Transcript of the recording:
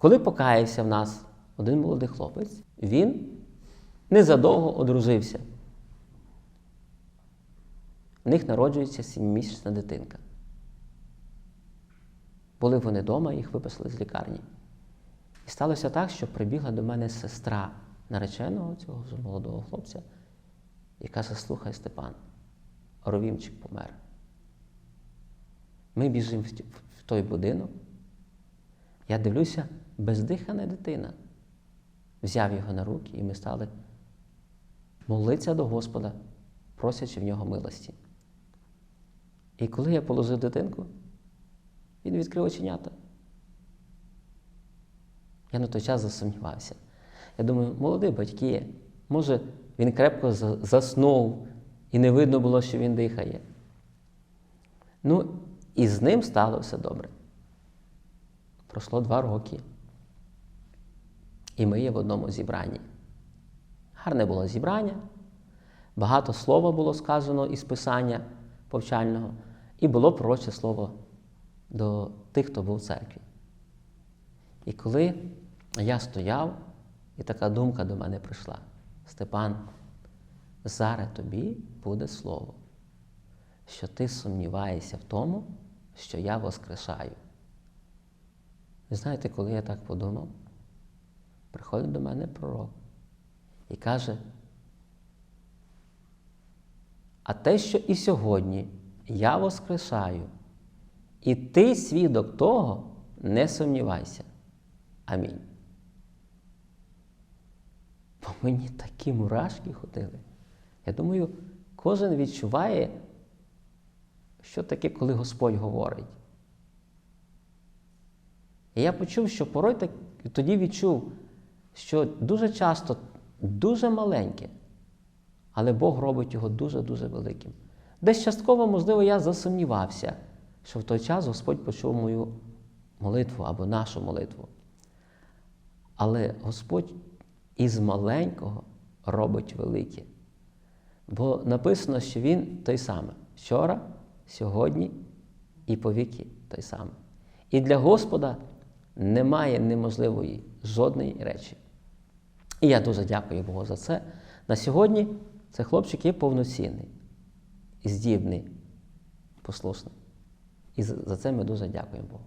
Коли покаявся в нас один молодий хлопець, він незадовго одружився. В них народжується сімімісячна дитинка. Були вони вдома, їх виписали з лікарні. І сталося так, що прибігла до мене сестра нареченого цього молодого хлопця, і каже: слухай, Степан, Ровімчик помер. Ми біжимо в той будинок. Я дивлюся, бездихана дитина. Взяв його на руки, і ми стали молитися до Господа, просячи в нього милості. І коли я положив дитинку, він відкрив оченята. Я на той час засумнівався. Я думаю, молоді батьки, може, він крепко заснув і не видно було, що він дихає. Ну, і з ним стало все добре. Пройшло два роки. І ми є в одному зібранні. Гарне було зібрання, багато слова було сказано із Писання повчального, і було пророче слово до тих, хто був в церкві. І коли я стояв, і така думка до мене прийшла: Степан, зараз тобі буде слово, що ти сумніваєшся в тому, що я воскрешаю. Знаєте, коли я так подумав, приходить до мене пророк і каже, а те, що і сьогодні я воскрешаю, і ти свідок того, не сумнівайся. Амінь. По мені такі мурашки ходили. Я думаю, кожен відчуває, що таке, коли Господь говорить. І я почув, що порой так, тоді відчув, що дуже часто дуже маленьке, але Бог робить його дуже-дуже великим. Десь частково, можливо, я засумнівався, що в той час Господь почув мою молитву або нашу молитву. Але Господь із маленького робить велике. Бо написано, що Він той самий вчора, сьогодні і повіки той самий. І для Господа немає неможливої жодної речі. І я дуже дякую Богу за це. На сьогодні цей хлопчик є повноцінний, здібний, послушний. І за це ми дуже дякуємо Богу.